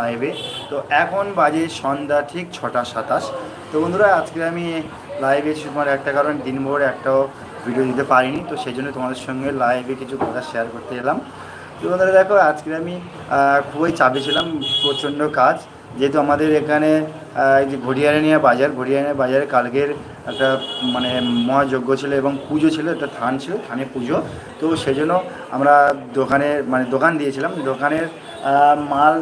লাইভে তো এখন বাজে সন্ধ্যা ঠিক ছটা সাতাশ। তো বন্ধুরা, আজকে আমি লাইভে শুধুমাত্র একটা কারণ, দিনভর একটাও ভিডিও দিতে পারিনি। তো সেই জন্য তোমাদের সঙ্গে লাইভে কিছু কথা শেয়ার করতে এলাম। তো বন্ধুরা, দেখো, আজকে আমি খুবই চাপে ছিলাম, প্রচণ্ড কাজ। যেহেতু আমাদের এখানে এই যে ঘড়িয়ারিনিয়া বাজার, ঘড়িয়ারিনিয়া বাজারে কালকের একটা মানে মহাযজ্ঞ ছিল এবং পুজো ছিল, একটা থান ছিল, থানে পুজো। তো সেই জন্য আমরা দোকানে মানে দোকান দিয়েছিলাম। দোকানের মাল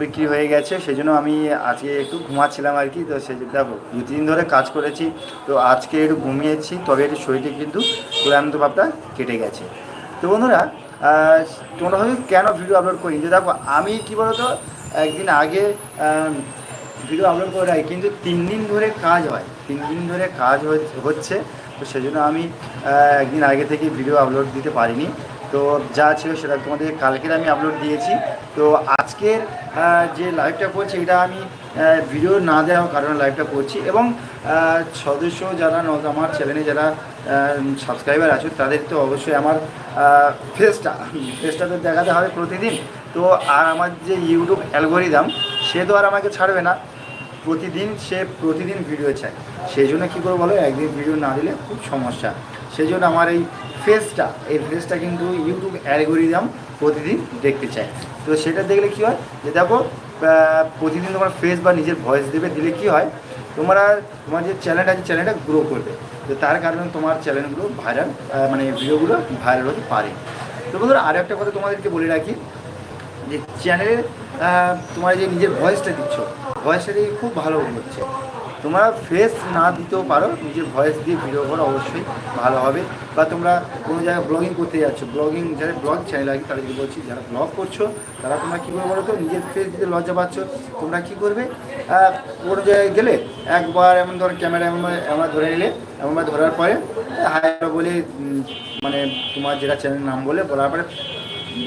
বিক্রি হয়ে গেছে সেই জন্য আমি আজকে একটু ঘুমাচ্ছিলাম আর কি, তো সেই দেখো, দু তিন ধরে কাজ করেছি, তো আজকে একটু ঘুমিয়েছি, তবে একটু শরীরটা কিন্তু ক্লান্ত ভাবটা কেটে গেছে। তো বন্ধুরা তোমরা ভাবে কেন ভিডিও আপলোড করি যে দেখো, আমি কী বলতো, একদিন আগে ভিডিও আপলোড করে রাখি, কিন্তু তিন দিন ধরে কাজ হয়, তিন দিন ধরে কাজ হচ্ছে, তো সেজন্য আমি একদিন আগে থেকে ভিডিও আপলোড দিতে পারিনি। তো যা ছিল সেটা তোমাদের কালকের আমি আপলোড দিয়েছি। তো আজকের যে লাইভটা করছি, এটা আমি ভিডিও না দেওয়ার কারণে লাইভটা করছি এবং সদস্য যারা আমার চ্যানেলে যারা সাবস্ক্রাইবার আছে, তাদের তো অবশ্যই আমার ফেসটা ফেসটা তো দেখাতে হবে প্রতিদিন। তো আর আমার যে ইউটিউব অ্যালগোরিদাম সে তো আর আমাকে ছাড়বে না। প্রতিদিন সে প্রতিদিন ভিডিও চায়। সেই জন্য কী করব বলো, একদিন ভিডিও না দিলে খুব সমস্যা। সেই জন্য আমার এই ফেসটা, এই ফেসটা কিন্তু ইউটিউব অ্যালগোরিদম প্রতিদিন দেখতে চায়। তো সেটা দেখলে কী হয়? যে দেখো প্রতিদিন তোমার ফেস বা নিজের ভয়েস দেবে, দিলে কী হয়? তোমরা তোমার যে চ্যানেলটা আছে চ্যানেলটা গ্রো করবে। তো তার কারণে তোমার চ্যানেলগুলো ভাইরাল মানে ভিডিওগুলো ভাইরাল হতে পারে। তো বন্ধুরা আরও একটা কথা তোমাদেরকে বলে রাখি, যে চ্যানেলে তোমার যে নিজের ভয়েসটা দিচ্ছ ভয়েসটা দিয়ে খুব ভালো হচ্ছে। তোমরা ফেস না দিতেও পারো, নিজের ভয়েস দিয়ে ভিডিও করো অবশ্যই ভালো হবে। বা তোমরা কোনো জায়গায় ব্লগিং করতে যাচ্ছ ব্লগিং যারা ব্লগ চ্যানেল আছে যদি বলছি, যারা ব্লগ করছ, তারা তোমরা কী করবে বলো তো? নিজের ফেস দিতে লজ্জা পাচ্ছ। তোমরা কী করবে? কোনো জায়গায় গেলে একবার এমন ধর ক্যামেরা এমন আমরা ধরে নিলে এমনভাবে ধরার পরে হাই বলে মানে তোমার যেটা চ্যানেলের নাম বলে, বলার পরে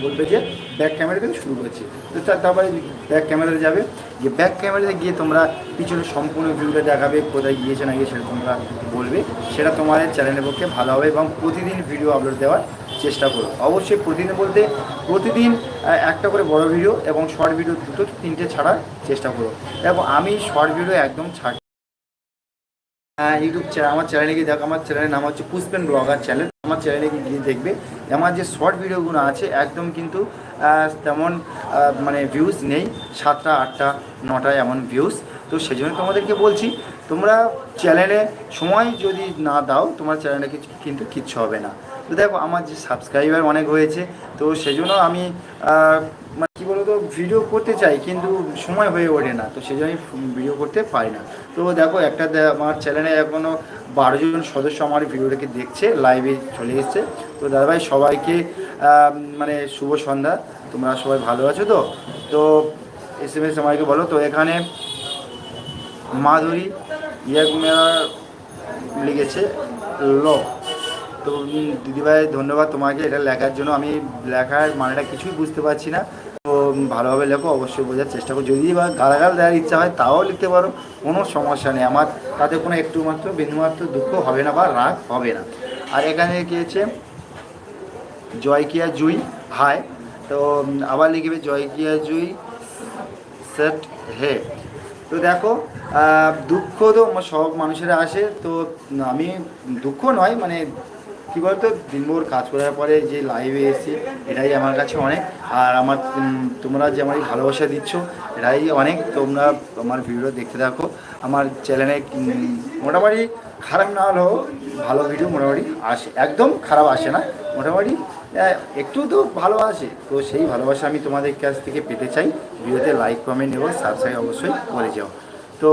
বলবে যে ব্যাক ক্যামেরা থেকে শুরু করছি। তো তার- তারপরে ব্যাক ক্যামেরাতে যাবে। যে ব্যাক ক্যামেরাতে গিয়ে তোমরা পিছনে সম্পূর্ণ ভিউটা দেখাবে, কোথায় গিয়েছে না গিয়ে সেটা তোমরা বলবে। সেটা তোমাদের চ্যানেলের পক্ষে ভালো হবে এবং প্রতিদিন ভিডিও আপলোড দেওয়ার চেষ্টা করো অবশ্যই প্রতিদিন বলতে প্রতিদিন একটা করে বড় ভিডিও এবং শর্ট ভিডিও দুটো, তিনটে ছাড়ার চেষ্টা করো। এবং আমি শর্ট ভিডিও একদম ছাড় ইউটিউব চ্যানেল আমার চ্যানেলে গিয়ে দেখো, আমার চ্যানেলের নাম হচ্ছে পুষ্পেন ব্লগার চ্যানেল আমার চ্যানেলে গিয়ে দেখবে আমার যে শর্ট ভিডিওগুলো আছে, একদম কিন্তু তেমন মানে ভিউজ নেই। সাতটা, আটটা নটা এমন ভিউজ তো সেই জন্য তোমাদেরকে বলছি, তোমরা চ্যানেলে সময় যদি না দাও, তোমার চ্যানেলে কিন্তু কিচ্ছু হবে না। তো দেখো, আমার যে সাবস্ক্রাইবার অনেক হয়েছে, তো সেই জন্য আমি মানে কী বলতো ভিডিও করতে চাই, কিন্তু সময় হয়ে ওঠে না, তো সেই জন্য ভিডিও করতে পারি না। তো দেখো, একটা আমার চ্যানেলে এখনও বারো জন সদস্য আমার ভিডিওটাকে দেখছে লাইভে চলে এসছে। তো দাদাভাই, সবাইকে মানে শুভ সন্ধ্যা। তোমরা সবাই ভালো আছো তো? তো এস এম এস আমাকে বলো। তো এখানে মাধুরী ইয়াকমেয়া লিখেছে, ল। তো দিদিভাই, ধন্যবাদ তোমাকে। এটা লেখার জন্য আমি লেখার মানেটা কিছুই বুঝতে পারছি না। ভালোভাবে লেখো, অবশ্যই বোঝার চেষ্টা করো। যদি বা গালাগাল দেওয়ার ইচ্ছা হয়, তাও লিখতে পারো, কোনো সমস্যা নেই। আমার তাতে কোনো একটু মাত্র, বিন্দুমাত্র দুঃখ হবে না বা রাগ হবে না। আর এখানে কি হচ্ছে? জয়কিয়া জুই হায় তো আবার লিখবে জয়কিয়া জুই, সেট, হে। তো দেখো দুঃখ তো সব মানুষেরা আসে। তো, আমি দুঃখ নয় মানে কী বলতো দিনভর কাজ করার পরে যে লাইভে এসেছি, এটাই আমার কাছে অনেক। আর আমার তোমরা যে আমার ভালোবাসা দিচ্ছ, এটাই অনেক। তোমরা আমার ভিডিও দেখতে থাকো। আমার চ্যানেলে মোটামুটি খারাপ না হলেও ভালো ভিডিও মোটামুটি আসে। একদম খারাপ আসে না। মোটামুটি একটু তো ভালো আসে তো সেই ভালোবাসা আমি তোমাদের কাছ থেকে পেতে চাই। ভিডিওতে লাইক কমেন্ট এবং সাবস্ক্রাইব অবশ্যই করে যাও। তো,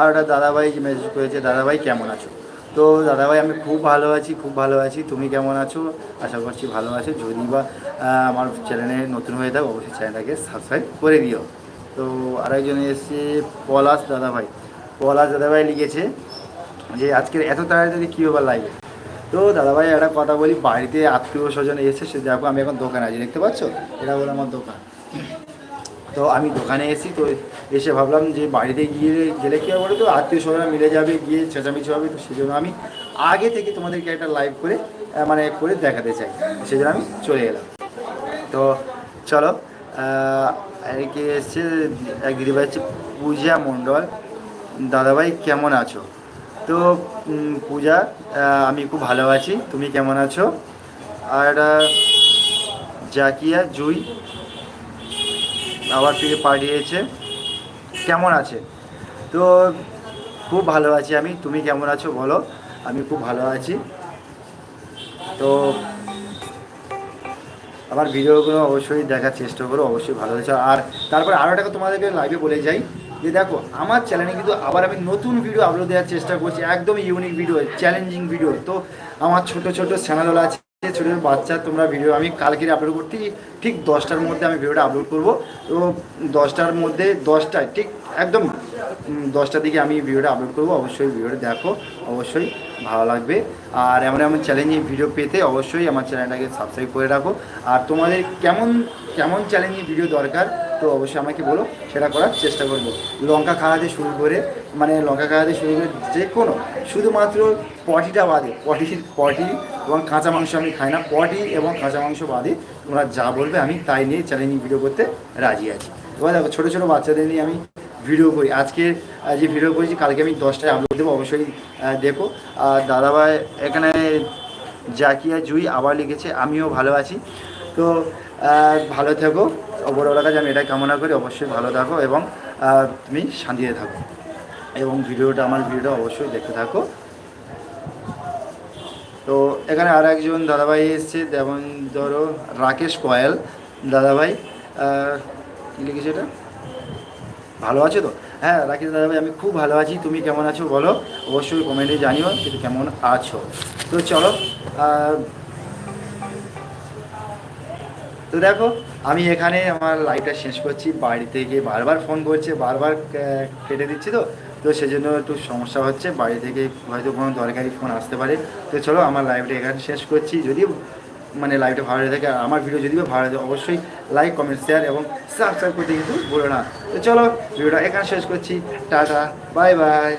আর একটা দাদাভাই মেসেজ করেছে, দাদাভাই, কেমন আছো? তো দাদাভাই, আমি খুব ভালো আছি, খুব ভালো আছি। তুমি কেমন আছো? আশা করছি ভালো আছো। যদি বা আমার চ্যানেলে নতুন হয়ে থাকো, অবশ্যই চ্যানেলটাকে সাবস্ক্রাইব করে দিও। তো আরেকজন এসছে, পলাশ দাদাভাই। পলাশ দাদাভাই লিখেছে যে আজকের এত তাড়াতাড়ি কী ব্যাপার লাইভে তো দাদাভাই, একটা কথা বলি, বাড়িতে আত্মীয় স্বজন এসেছে দেখো, আমি এখন দোকানে আছি, দেখতে পাচ্ছ? এটা হলো আমার দোকান। তো আমি দোকানে এসি তো এসে ভাবলাম যে বাড়িতে গিয়ে গেলে কি হবে তো আত্মীয় স্বজনরা মিলে যাবে, গিয়ে চেঁচামেচি হবে, তো সেই আমি আগে থেকে তোমাদেরকে একটা লাইভ করে মানে করে দেখাতে চাই। সেই জন্য আমি চলে এলাম। তো চলো একে এসছে এক দিদিভাই হচ্ছে পূজা মণ্ডল। দাদাভাই, কেমন আছো? তো পূজা আমি খুব ভালো আছি। তুমি কেমন আছো? আর জাকিয়া, জুই আবার থেকে পাঠিয়েছে কেমন আছে? তো খুব ভালো আছি আমি। তুমি কেমন আছো বলো। আমি খুব ভালো আছি। তো আমার ভিডিওগুলো অবশ্যই দেখার চেষ্টা করো, অবশ্যই ভালো হয়েছে। আর তারপরে আরও একটা তোমাদেরকে লাইভে বলে যাই, যে দেখো, আমার চ্যানেলে কিন্তু আবার আমি নতুন ভিডিও আপলোড দেওয়ার চেষ্টা করছি, একদম ইউনিক ভিডিও চ্যালেঞ্জিং ভিডিও তো আমার ছোট ছোট চ্যানেল আছে। ছোটো বাচ্চা তোমরা ভিডিও আমি কালকে আপলোড করতে ঠিক দশটার মধ্যে আমি ভিডিওটা আপলোড করব। তো দশটার মধ্যে, দশটায়, ঠিক একদম দশটার দিকে আমি ভিডিওটা আপলোড করব। অবশ্যই ভিডিওটা দেখো, অবশ্যই ভালো লাগবে। আর এমন এমন চ্যালেঞ্জিং ভিডিও পেতে অবশ্যই আমার চ্যানেলটাকে সাবস্ক্রাইব করে রাখো। আর তোমাদের কেমন কেমন চ্যালেঞ্জিং ভিডিও দরকার তো অবশ্যই আমাকে বলো, সেটা করার চেষ্টা করব। লঙ্কা খাওয়াতে শুরু করে মানে লঙ্কা খাওয়াতে শুরু করে যে কোনো, শুধুমাত্র পটিটা বাদে, পটি পটি এবং কাঁচা মাংস আমি খাই না, পটি এবং কাঁচা মাংস বাদে তোমরা যা বলবে আমি তাই নিয়ে চ্যালেঞ্জিং ভিডিও করতে রাজি আছি। এবার দেখো, ছোটো ছোটো বাচ্চাদের নিয়ে আমি ভিডিও করি। আজকে যে ভিডিও করেছি, কালকে আমি দশটায় আপলোড দেবো, অবশ্যই দেখো। আর দাদাভাই এখানে জাকিয়া জুই আবার লিখেছে, আমিও ভালো আছি। তো ভালো থেকো। ওপরওয়ালার কাছে আমি এটাই কামনা করি। অবশ্যই ভালো থাকো এবং তুমি শান্তিতে থাকো। এবং ভিডিওটা, আমার ভিডিওটা অবশ্যই দেখতে থাকো। তো এখানে আর একজন দাদাভাই এসছে যেমন ধরো রাকেশ কয়েল। দাদাভাই কী লিখেছে এটা? ভালো আছো তো? হ্যাঁ রাকেশ দাদাভাই, আমি খুব ভালো আছি। তুমি কেমন আছো বলো? অবশ্যই কমেন্টে জানিও কিন্তু কেমন আছো? তো চলো তো দেখো, আমি এখানে আমার লাইভটা শেষ করছি বাড়ি থেকে বারবার ফোন করছে, বারবার কেটে দিচ্ছি তো। তো সেজন্য একটু সমস্যা হচ্ছে, বাড়ি থেকে হয়তো কোনো দরকারি ফোন আসতে পারে। তো চলো, আমার লাইভটা এখানে শেষ করছি। যদি মানে লাইভটা ভালো থাকে, আর আমার ভিডিও যদি ভালো লাগে, অবশ্যই লাইক কমেন্ট শেয়ার এবং সাবস্ক্রাইব করতে কিন্তু ভুলো না। তো চলো ভিডিওটা এখানে শেষ করছি। Tata bye bye